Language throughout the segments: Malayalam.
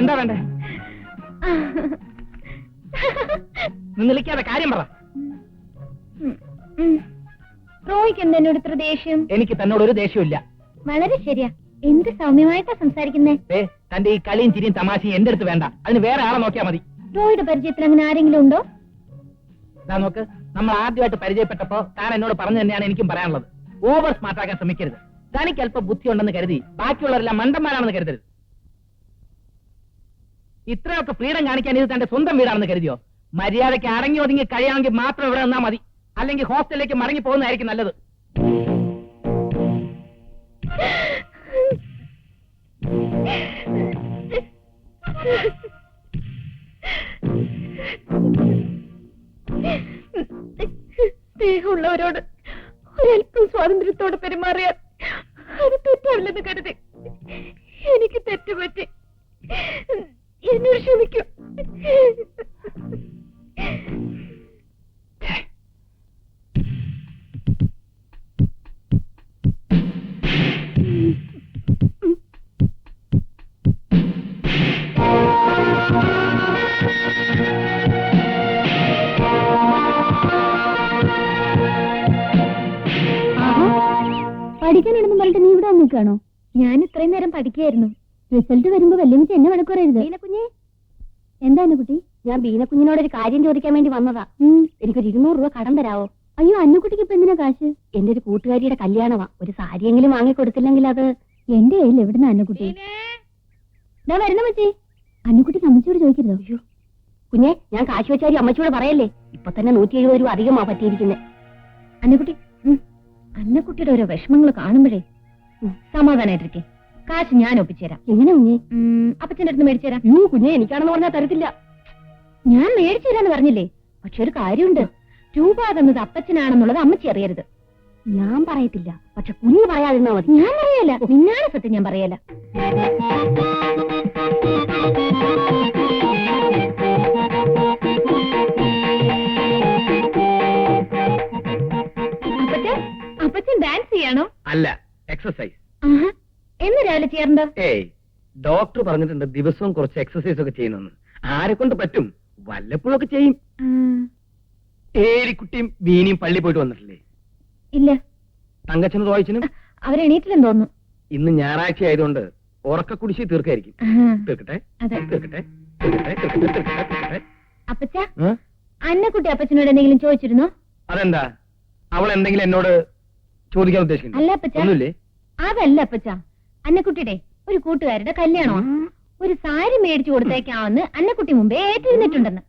എന്താ വേണ്ടേ? നിന്നിലിക്കാതെ കാര്യം പറ. റോയ്ക്ക് എന്താ എന്നോട് ഇത്ര ദേഷ്യം? എനിക്ക് തന്നോട് ഒരു ദേഷ്യമില്ല വളരെ ശരിയാ. എന്ത് സൗമ്യമായിട്ടാ സംസാരിക്കുന്നേ? ഏ തന്റെ ഈ കളിയും ചിരിയും തമാശയും എന്റെ അടുത്ത് വേണ്ട. അതിന് വേറെ ആളെ നോക്കിയാ മതി. റോയുടെ പരിചയത്തിൽ അങ്ങനെ ആരെങ്കിലും ഉണ്ടോ? ഇതാ നോക്ക് നമ്മൾ ആദ്യമായിട്ട് പരിചയപ്പെട്ടപ്പോ താൻ എന്നോട് പറഞ്ഞു തന്നെയാണ് എനിക്കും പറയാനുള്ളത്. ഓവർ സ്മാർട്ട് ആക്കാൻ ശ്രമിക്കരുത്. തനിക്ക് അല്പം ബുദ്ധി ഉണ്ടെന്ന് കരുതി ബാക്കിയുള്ളവരെല്ലാം മണ്ടന്മാരാണെന്ന് കരുതരുത്. ഇത്രയൊക്കെ ഫ്രീഡം കാണിക്കാൻ ഇത് തന്റെ സ്വന്തം വീടാണെന്ന് കരുതിയോ? മര്യാദയ്ക്ക് അടങ്ങി ഒതുങ്ങി കഴിയാമെങ്കിൽ മാത്രം ഇവിടെ നിന്നാ മതി. അല്ലെങ്കിൽ ഹോസ്റ്റലിലേക്ക് മടങ്ങി പോകുന്നതായിരിക്കും നല്ലത്. സ്നേഹമുള്ളവരോട് ഒരല്പം സ്വാതന്ത്ര്യത്തോടെ പെരുമാറിയാൽ അത് തെറ്റാവില്ലെന്ന് കരുതി. എനിക്ക് തെറ്റുപറ്റി. എന്നോട് ക്ഷമിക്കും. ഇത്രയും റിസൾട്ട് വരുമ്പോ വല്യമിച്ച് എന്നെ വഴക്കുറയരുത് ബീനക്കുഞ്ഞെ? എന്താണ് കുട്ടി? ഞാൻ ബീനക്കുഞ്ഞിനോട് ഒരു കാര്യം ചോദിക്കാൻ വേണ്ടി വന്നതാ. എനിക്കൊരു ഇരുന്നൂറ് രൂപ കടം തരാവോ? അയ്യോ അന്നുകുട്ടിക്ക് ഇപ്പൊ എന്തിനാ കാശ്? എന്റെ ഒരു കൂട്ടുകാരിയുടെ കല്യാണമാ. ഒരു സാരിയെങ്കിലും വാങ്ങി കൊടുത്തില്ലെങ്കിൽ അത് എന്റെ കയ്യിൽ എവിടുന്ന അന്നുകുട്ടി? ഞാൻ വരുന്ന മച്ചി. അന്നുകുട്ടി അമ്മച്ചോട് ചോദിക്കരുതോ? അയ്യോ. കുഞ്ഞെ ഞാൻ കാശ് വെച്ചാരി അമ്മച്ചോട് പറയല്ലേ? ഇപ്പൊ തന്നെ നൂറ്റി എഴുപത് രൂപ അധികമാ പറ്റിയിരിക്കുന്നത് അന്നുകുട്ടി അന്നക്കുട്ടിയുടെ ഓരോ വിഷമങ്ങൾ കാണുമ്പോഴേ സമാധാനായിട്ടിരിക്കെ. കാശ് ഞാൻ ഒപ്പിച്ചുതരാം എങ്ങനെ കുഞ്ഞെ? അപ്പച്ചന്റെ അടുത്ത് മേടിച്ചു തരാം യൂ കുഞ്ഞെ എനിക്കാണെന്ന് പറഞ്ഞാൽ തരത്തില്ല. ഞാൻ മേടിച്ചു തരാന്ന് പറഞ്ഞില്ലേ? പക്ഷെ ഒരു കാര്യമുണ്ട്. രൂപ തന്നത് അപ്പച്ചനാണെന്നുള്ളത് അമ്മച്ചി അറിയരുത്. ഞാൻ പറയത്തില്ല. പക്ഷെ കുഞ്ഞ് പറയാതിരുന്നാ മതി. ഞാൻ പറയല്ല. നിന്നാണ് സത്യം ഞാൻ പറയല്ല. അപ്പച്ചൻ അപ്പച്ചൻ ഡാൻസ് ചെയ്യണോ? അല്ല എക്സസൈസ് രാവിലെ ചെയ്യാറുണ്ടോ ഏയ് ഡോക്ടർ പറഞ്ഞിട്ടുണ്ട് ദിവസവും കുറച്ച് എക്സസൈസ് ഒക്കെ ചെയ്യുന്നെന്ന്. ആരെ കൊണ്ട് പറ്റും? വല്ലപ്പോഴൊക്കെ ചെയ്യും. ഏരിക്കുട്ടിയും ബീനിയും പള്ളി പോയിട്ട് വന്നിട്ടില്ലേ? ഇല്ല. തങ്കച്ചനും തോയച്ചനും അവരെണീറ്റില്ലെന്ന് തോന്നുന്നു. ഇന്ന് ഞായറാഴ്ച ആയതുകൊണ്ട് ഉറക്ക കുടിശ്ശി തീർക്കായിരിക്കും. തീർക്കട്ടെ? തീർക്കട്ടെ? അപ്പച്ച? അന്നക്കുട്ടി അപ്പച്ചനോട് എന്തെങ്കിലും ചോദിച്ചിരുന്നോ? അതെന്താ? അവൾ എന്തെങ്കിലും എന്നോട് ചോദിക്കാൻ ഉദ്ദേശിക്കുന്നു അല്ല അപ്പച്ചാ. ഒന്നുമില്ലേ? അതല്ല അപ്പച്ച. അന്നക്കുട്ടിയുടെ ഒരു കൂട്ടുകാരുടെ കല്യാണമാണ് ഒരു സാരി മേടിച്ചു കൊടുത്തേക്കാവെന്ന് അന്നക്കുട്ടി മുമ്പേ ഏറ്റിരുന്നിട്ടുണ്ടെന്ന്.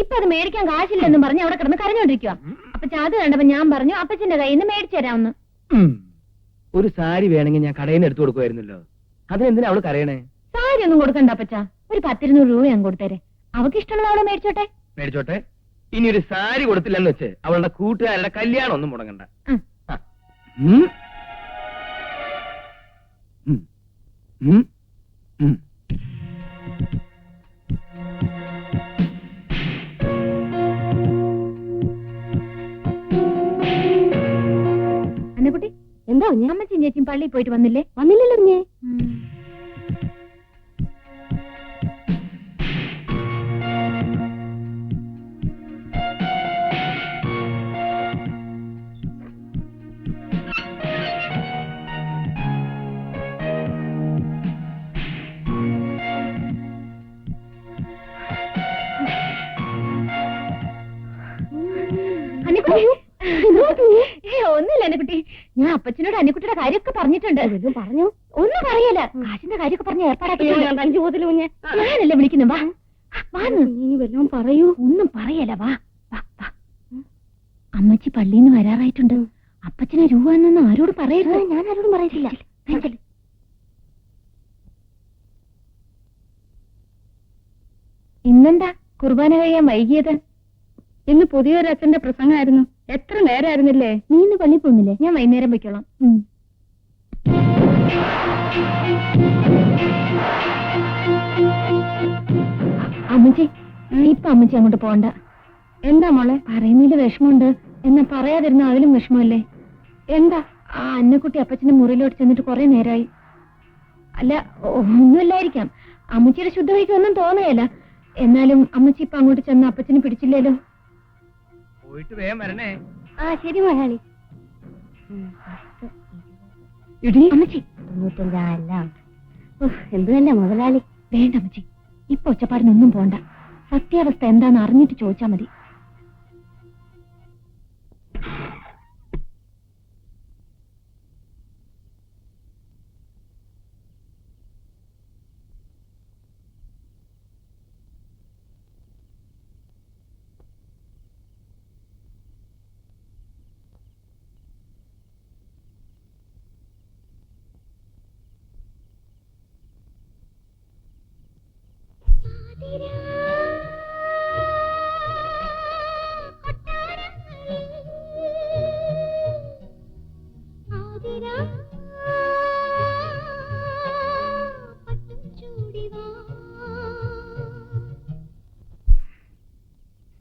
ഇപ്പൊ അത് മേടിക്കാൻ കാശില്ലെന്നും പറഞ്ഞ് അവിടെ കിടന്ന് കരഞ്ഞോണ്ടിരിക്കുക അപ്പൊ ചാത് കണ്ടപ്പോ ഞാൻ പറഞ്ഞു അപ്പച്ചന്റെ കയ്യിൽ നിന്ന് മേടിച്ചു തരാമെന്ന്. ഒരു സാരി വേണമെങ്കിൽ ഞാൻ കടയിൽ നിന്ന് എടുത്തു കൊടുക്കുമായിരുന്നല്ലോ. അതിനെന്തിനാ അവൾ കരയണേ? സാരി ഒന്നും കൊടുക്കണ്ട അപ്പച്ച. ഒരു പത്തിരുന്നൂറ് രൂപ ഞാൻ കൊടുത്തേരെ. അവക്ക് ഇഷ്ടമുള്ള അവളെ മേടിച്ചോട്ടെ? മേടിച്ചോട്ടെ? ഇനി ഒരു സാരി കൊടുത്തില്ലെന്ന് വെച്ച് അവളുടെ കൂട്ടുകാരുടെ കല്യാണം ഒന്നും മുടങ്ങണ്ട. അന്നക്കുട്ടി എന്താ അമ്മച്ചും ചേച്ചിയും പള്ളിയിൽ പോയിട്ട് വന്നില്ലേ? വന്നില്ലല്ലോ ഒന്നുമില്ല അന്നക്കുട്ടി ഞാൻ അപ്പച്ചനോട് അന്നക്കുട്ടിയുടെ കാര്യമൊക്കെ പറഞ്ഞിട്ടുണ്ട്. പറഞ്ഞു? ഒന്നും പറയല കാശിന്റെ കാര്യമൊക്കെ പറഞ്ഞ ഏർപ്പാടാക്കി ഞാനല്ലേ വിളിക്കുന്നു? വാ. ഇനി വല്ലതും പറയൂ. ഒന്നും പറയല വാ. അമ്മച്ചി പള്ളിയിൽ നിന്ന് വരാറായിട്ടുണ്ട്. അപ്പച്ചനെ രൂപ എന്നൊന്നും ആരോട് പറയരുത്. ഞാൻ ആരോടും പറയത്തില്ല. ഇന്നെന്താ? കുർബാന കഴിയാൻ വൈകിയത്? ഇന്ന് പുതിയൊരു അച്ഛന്റെ പ്രസംഗമായിരുന്നു. എത്ര നേരമായിരുന്നില്ലേ നീ ഇന്ന് പള്ളി പോകുന്നില്ലേ ഞാൻ വൈകുന്നേരം പൊയ്ക്കോളാം. അമ്മച്ചി ഇപ്പൊ അമ്മച്ചി അങ്ങോട്ട് പോണ്ട. എന്താ മോളെ? പറയുന്നതിൽ വിഷമമുണ്ട്. എന്നാ പറയാതിരുന്ന അതിലും വിഷമമല്ലേ? എന്താ? ആ അന്നക്കുട്ടി അപ്പച്ചന്റെ മുറിയിലോട്ട് ചെന്നിട്ട് കുറെ നേരമായി അല്ല ഒന്നുമില്ലായിരിക്കാം. അമ്മച്ചിയുടെ ശുദ്ധവഴിക്ക് ഒന്നും തോന്നുകയല്ല. എന്നാലും അമ്മച്ചി ഇപ്പൊ അങ്ങോട്ട് ചെന്ന് അപ്പച്ചനെ പിടിച്ചില്ലല്ലോ? പോയിട്ട് വേഗം വരണേ. ആ ശരി മലയാളി. ഇടി അമ്മച്ചി. തൊണ്ണൂറ്റഞ്ചാല്ല എന്ത് തന്നെ മുതലാളി. വേണ്ട അമ്മച്ചി. ഇപ്പൊ ഒച്ചപ്പാടിനൊന്നും പോണ്ട. സത്യാവസ്ഥ എന്താന്ന് അറിഞ്ഞിട്ട് ചോദിച്ചാ മതി.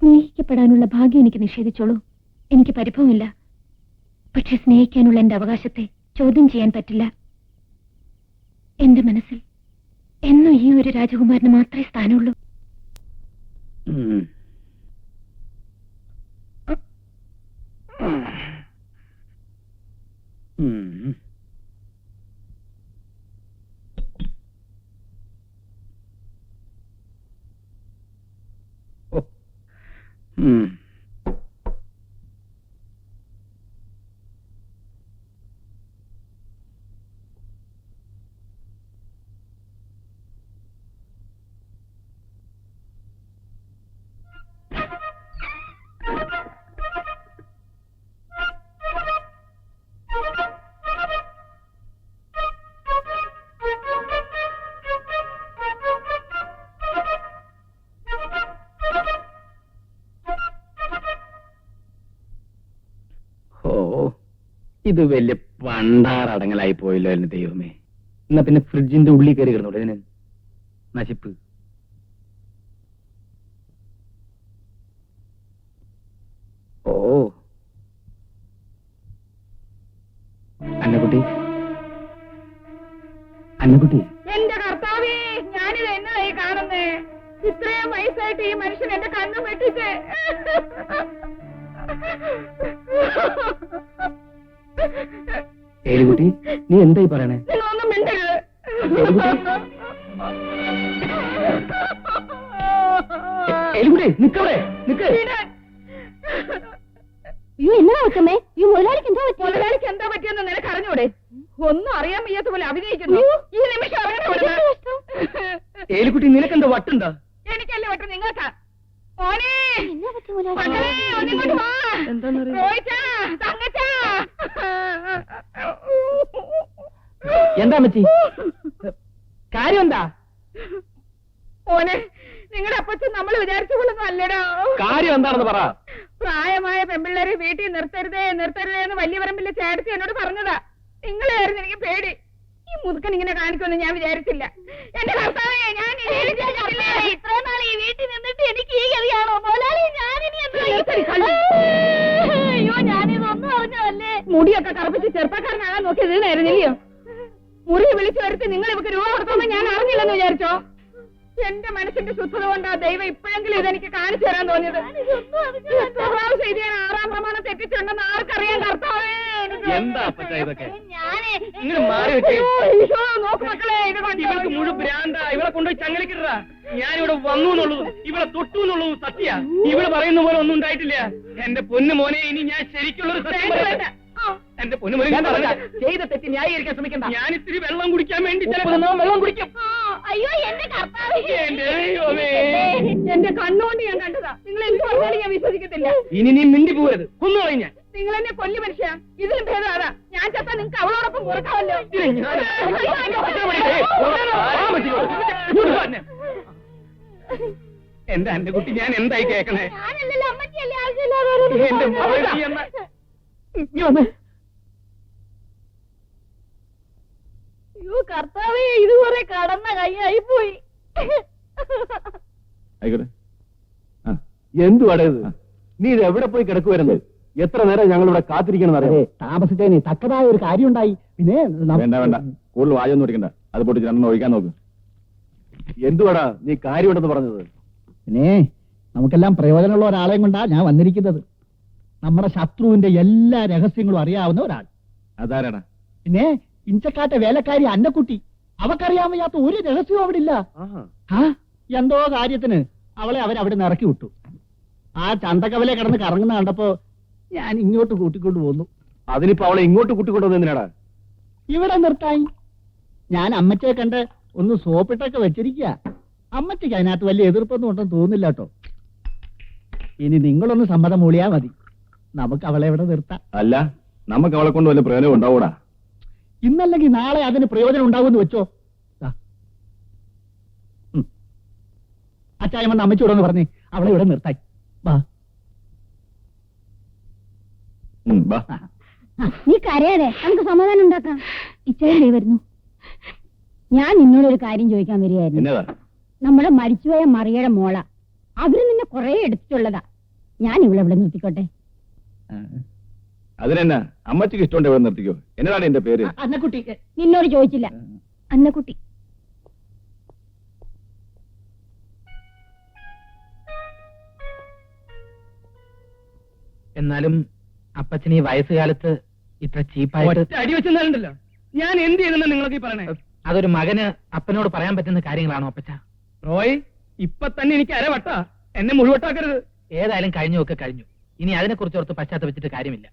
സ്നേഹിക്കപ്പെടാനുള്ള ഭാഗ്യം എനിക്ക് നിഷേധിച്ചോളൂ. എനിക്ക് പരിഭവമില്ല. പക്ഷെ സ്നേഹിക്കാനുള്ള എന്റെ അവകാശത്തെ ചോദ്യം ചെയ്യാൻ പറ്റില്ല. എന്റെ മനസ്സിൽ എന്നും ഈ ഒരു രാജകുമാരന് മാത്രമേ സ്ഥാനമുള്ളൂ. ഓ. ഇത് വലിയ പണ്ടാറടങ്ങലായി പോയല്ലോ എന്റെ ദൈവമേ. എന്നാ പിന്നെ ഫ്രിഡ്ജിന്റെ ഉള്ളിൽ കയറി കിടന്നോളൂ. ഇതിന് നശിപ്പ്. ഓ. അന്നക്കുട്ടി. അന്നക്കുട്ടി. എന്റെ കർത്താവേ ഞാനിത് എന്നതായി കാണുന്നേ? ഇത്രയും വയസ്സായിട്ട് ഈ മനുഷ്യൻ എന്റെ കണ്ണു വെട്ടിച്ച് ഏലിക്കുട്ടി നീ എന്തായി പറയണേ? ഏലിക്കുട്ടി നിക്കവിടെ നിക്ക്. വിടാൻ. അയ്യോ എന്നാ വെക്കമ്മേ ഈ മുതലാളിക്ക് എന്തോ പറ്റി മുതലാളിക്ക് എന്താ പറ്റിയെന്ന് നിനക്ക് അറിഞ്ഞൂടെ? ഒന്നും അറിയാൻ വയ്യാത്ത പോലെ അഭിനയിക്കുന്നു. ഈ നിമിഷം ഇറങ്ങണം ഇവിടുന്ന്. ഏലിക്കുട്ടി നിനക്കെന്തോ വട്ടുണ്ടോ എനിക്കല്ല പറ്റും നിങ്ങൾക്കാ മോനെ എന്നാ പറ്റി മുതലാളി മകളെ ഒന്നിങ്ങോട്ട് വാ എന്താന്ന് റോയിച്ചാ, തങ്കച്ചാ. എന്താ മച്ചി കാര്യം എന്താ മോനെ നിങ്ങളുടെ അപ്പച്ചൻ നമ്മൾ വിചാരിച്ചു അല്ലടോ കാര്യം എന്താണെന്ന് പറ. പ്രായമായ പെമ്പിള്ളേരെ വീട്ടിൽ നിർത്തരുതേ നിർത്തരുതേ എന്ന് വലിയ പറമ്പിലെ ചേട്ടത്തി എന്നോട് പറഞ്ഞതാ. നിങ്ങളെയായിരുന്നു എനിക്ക് പേടി. ഈ മുതുക്കൻ ഇങ്ങനെ കാണിക്കുമെന്ന് ഞാൻ വിചാരിച്ചില്ല. എന്റെ ഭർത്താവേ ഞാൻ. ഇത്രയും നാൾ ഈ വീട്ടിൽ നിന്നിട്ട് എനിക്ക് എന്റെ മനസ്സിന്റെ ശുദ്ധത കൊണ്ടാ ദൈവം ഇപ്പോഴെങ്കിലും ഇതെനിക്ക് കാണിച്ചു തരാൻ തോന്നിയത്. ഞാൻ ആറാം പ്രമാണം തെറ്റിച്ചുണ്ടെന്ന് ആർക്കറിയാൻ കർത്താവേ? എന്താ അപ്പച്ചാ ഇതൊക്കെ? ഞാനേ ഇങ്ങനെ മാറി വെച്ചേ. ഈശോ, നോക്ക് മക്കളെ ഇത് കണ്ടോ? ഇവൾക്ക് മുഴുവൻ ഭ്രാന്ത. ഇവളെ കൊണ്ടുപോയി ചങ്ങലിക്കിട്ടാ ഞാനിവിടെ വന്നു എന്നുള്ളതും ഇവിടെ തൊട്ടു എന്നുള്ളതും സത്യ. ഇവൾ പറയുന്ന പോലെ ഒന്നും ഉണ്ടായിട്ടില്ല. എന്റെ പൊന്നു മോനെ ഇനി ഞാൻ ശരിക്കുള്ളൊരു സത്യം വേണ്ട, പറയട്ടെ. വേണ്ട. എന്റെ പൊന്നു മോനെ വേണ്ട, വേണ്ട. ചെയ്ത തെറ്റ് ന്യായീകരിക്കാൻ ശ്രമിക്കണ്ട. ഞാൻ ഇത്തിരി വെള്ളം കുടിക്കാൻ വേണ്ടി ഉപ്പ് ചിലപ്പോ വെള്ളം കുടിക്കും. അയ്യോ എന്റെ കർത്താവേ. എന്റെ ദൈവമേ. എന്റെ കണ്ണുകൊണ്ട് ഞാൻ കണ്ടതാ. നിങ്ങൾ എന്ത് പറഞ്ഞാലും ഞാൻ വിശ്വസിക്കത്തില്ല. ഇനി നീ മിണ്ടി പോകരുത്. കൊന്നുകളയും ഞാൻ. നിങ്ങൾ എന്നെ കൊല്ലു മനുഷ്യ. ഇതിലും ഭേദം അതാ. ഞാൻ ചത്ത നിങ്ങൾക്ക് അവളോടൊപ്പം ഇതിന് ഞാൻ-. ആ. ഇങ്ങോട്ട് വാ എന്നെ. എന്റെ എന്റെ കുട്ടി? ഞാൻ എന്തായി കേക്കണേ ഞാനല്ലല്ലോ അമ്മച്ചിയല്ലേ ആവശ്യമില്ലാതെ എന്റെ മോളെ നീ എന്നാ വന്നേ. അയ്യോ കർത്താവേ ഇത് കുറെ കടന്ന കൈയായി പോയി ആയിക്കോട്ടെ. ആ. എന്തുവാടേ ഇത്? നീ ഇത് എവിടെ പോയി കിടക്കുവരുന്നത് എത്ര നേരം ഞങ്ങൾ ഇവിടെ കാത്തിരിക്കണം അറിയാം താമസിച്ചതിന് തക്കതായ ഒരു കാര്യം ഉണ്ടായി പിന്നെ വേണ്ട വേണ്ട. കൂടുതൽ വായൊന്നും ഓടിക്കണ്ട അത് പൊട്ടിച്ച് രണ്ടെണ്ണം ഒഴിക്കാൻ നോക്ക്. എന്തുവാടാ നീ കാര്യമുണ്ടെന്ന് പറഞ്ഞത്? പിന്നെ നമുക്കെല്ലാം പ്രയോജനമുള്ള ഒരാളെയും കൊണ്ടാ ഞാൻ വന്നിരിക്കുന്നത്. നമ്മുടെ ശത്രുവിന്റെ എല്ലാ രഹസ്യങ്ങളും അറിയാവുന്ന ഒരാൾ. അതാരാടാ? പിന്നെ ഇഞ്ചക്കാട്ടെ വേലക്കാരി അന്നക്കുട്ടി. അവക്കറിയാൻ വയ്യാത്ത ഒരു രഹസ്യവും അവിടെ ഇല്ല ആ എന്തോ കാര്യത്തിന് അവളെ അവരവിടെ നിന്ന് ഇറക്കി വിട്ടു. ആ ചന്തക്കവലെ കിടന്ന് കറങ്ങുന്ന കണ്ടപ്പോ ഞാൻ ഇങ്ങോട്ട് കൂട്ടിക്കൊണ്ട് പോന്നു. അതിനിപ്പോ അവളെ ഇങ്ങോട്ട് കൂട്ടിക്കൊണ്ടുവന്ന് എന്തിനാടാ? ഇവിടെ നിർത്തായി. ഞാൻ അമ്മച്ചെ കണ്ട് ഒന്ന് സോപ്പിട്ടൊക്കെ വെച്ചിരിക്കുക അമ്മച്ചയ്ക്ക് അതിനകത്ത് വലിയ എതിർപ്പൊന്നും ഉണ്ടെന്ന് തോന്നുന്നില്ല കേട്ടോ. ഇനി നിങ്ങളൊന്ന് സമ്മതം മൂളിയാ മതി. നമുക്ക് അവളെ ഇവിടെ നിർത്താം. അല്ല നമുക്ക് അവളെ കൊണ്ട് വല്ല പ്രയോജനം ഉണ്ടാവൂടാ? ഇന്നല്ലെങ്കിൽ നാളെ അതിന് പ്രയോജനം ഉണ്ടാവുമെന്ന് വെച്ചോ. അച്ചായം വന്ന് അമ്മച്ചൂടെന്ന് പറഞ്ഞേ അവളെ ഇവിടെ നിർത്തായി വാ. ഉം, വാ. നീ കരയാതെ നമുക്ക് സമാധാനം ഉണ്ടാക്കാം. ഇച്ചേ വരുന്നു. ഞാൻ നിന്നോടൊരു കാര്യം ചോദിക്കാൻ വരികയായിരുന്നു. നമ്മുടെ മരിച്ചുപോയ മറിയുടെ മോള. അവർ നിന്നെ കൊറേ എടുത്തിട്ടുള്ളതാ. ഞാൻ ഇവിടെ ഇവിടെ നിർത്തിക്കോട്ടെ. അതിനെന്നാ? അമ്മച്ചിക്ക് ഇഷ്ടമുണ്ട് ഇവിടെ നിർത്തിക്കോ. എന്നതാണ് എന്റെ പേര്? അന്നക്കുട്ടി. നിന്നോട് ചോദിച്ചില്ല. അന്നക്കുട്ടി. എന്നാലും അപ്പച്ചന് ഈ വയസ്സുകാലത്ത് ഇത്ര ചീപ്പായിട്ട് അടി വെച്ചെന്നാലുണ്ടല്ലോ ഞാൻ എന്ത് ചെയ്തെന്ന് നിങ്ങൾക്ക് ഈ പറയണേ? അതൊരു മകന് അപ്പനോട് പറയാൻ പറ്റുന്ന കാര്യങ്ങളാണോ അപ്പച്ച? റോയ് ഇപ്പൊ തന്നെ എനിക്ക് അരവട്ട. എന്നെ മുഴുവട്ടാക്കരുത്. ഏതായാലും കഴിഞ്ഞു ഒക്കെ കഴിഞ്ഞു. ഇനി അതിനെ കുറിച്ച് ഓർത്ത് പശ്ചാത്തപിച്ചിട്ട് കാര്യമില്ല.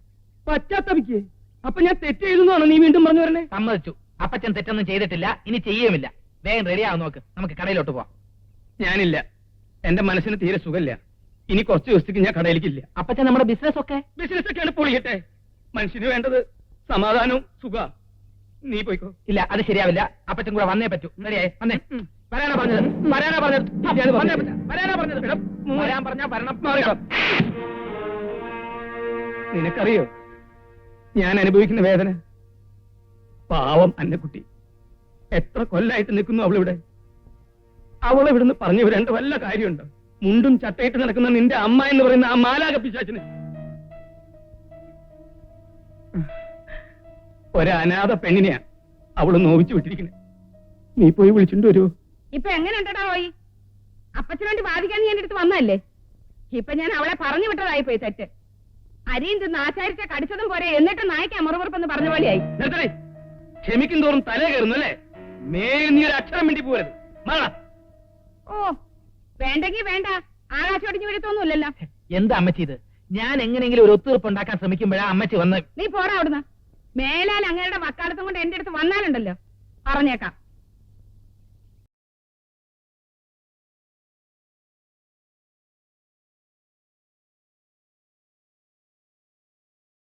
പശ്ചാത്തപിക്ക് അപ്പൊ ഞാൻ തെറ്റ് ചെയ്തെന്നാണോ നീ വീണ്ടും പറഞ്ഞു വരണേ? സമ്മതിച്ചു. അപ്പച്ചൻ തെറ്റൊന്നും ചെയ്തിട്ടില്ല. ഇനി ചെയ്യുമില്ല. വേഗം റെഡിയാവും നോക്ക്. നമുക്ക് കടയിലോട്ട് പോവാം. ഞാനില്ല. എന്റെ മനസ്സിന് തീരെ സുഖമില്ല. ഇനി കുറച്ച് ദിവസത്തേക്ക് ഞാൻ കടയിലേക്കില്ല. അപ്പച്ചൻ നമ്മുടെ ബിസിനസ് ഒക്കെ ബിസിനസ് ഒക്കെയാണ് പൊളിയട്ടെ. മനുഷ്യന് വേണ്ടത് സമാധാനവും സുഖ. നീ പോയിക്കോ. ഇല്ല അത് ശരിയാവില്ല. അപ്പച്ചൻ കൂടെ വന്നേ പറ്റൂ. റെഡിയായി. വന്നേ. വരാനാ പറഞ്ഞത്. വരാനാ പറഞ്ഞത്. വരാനാ പറഞ്ഞത്. വരാൻ പറഞ്ഞാ വരണം. നിനക്കറിയോ? ഞാൻ അനുഭവിക്കുന്ന വേദന. പാവം അന്നക്കുട്ടി എത്ര കൊല്ലായിട്ട് നിൽക്കുന്നു അവളിവിടെ. അവളെ ഇവിടുന്ന് പറഞ്ഞു വരേണ്ട വല്ല കാര്യമുണ്ടോ? മുണ്ടും ചട്ടയിട്ട് നടക്കുന്ന നിന്റെ അമ്മ എന്ന് പറയുന്ന ആ മാലാക പിശാച്ചിന് ഒരനാഥ പെണ്ണിനെയാ അവൾ നോവിച്ചു വിട്ടിരിക്കുന്നത് നീ പോയി വിളിച്ചിട്ട് വരുമോ ഇപ്പൊ എങ്ങനെ ഉണ്ടടാ പോയി അപ്പച്ചന് വേണ്ടി വാദിക്കാൻ നീ എന്റെ അടുത്ത് വന്നല്ലേ ഇപ്പൊ ഞാൻ അവളെ പറഞ്ഞു വിട്ടതായി പോയി തെറ്റ്. അരിയും തിന്ന് ആചാരിച്ച കടിച്ചതും പോരെ. എന്നിട്ട് നായ്ക്ക് അമറുപുറപ്പെന്ന് പറഞ്ഞ പോലെയായി. നിർത്തണേ. ക്ഷമിക്കും തോറും തല കയറുന്നു അല്ലേ? മേലിൽ നീ ഒരു അക്ഷരം വേണ്ടി പോരുത്. മാറാ. ഓ വേണ്ടെങ്കി വേണ്ട. ആകാശോടിഞ്ഞു വീഴത്തൊന്നുമില്ലല്ലോ. എന്താ അമ്മച്ചി ഇത്? ഞാൻ എങ്ങനെയെങ്കിലും ഒരു ഒത്തുതീർപ്പ് ഉണ്ടാക്കാൻ ശ്രമിക്കുമ്പോഴാ അമ്മച്ചി വന്ന് നീ പോടാ അവിടുന്ന്. മേലാൽ അങ്ങയുടെ വക്കാലത്തും കൊണ്ട് എന്റെ അടുത്ത് വന്നാലുണ്ടല്ലോ. പറഞ്ഞേക്കാം.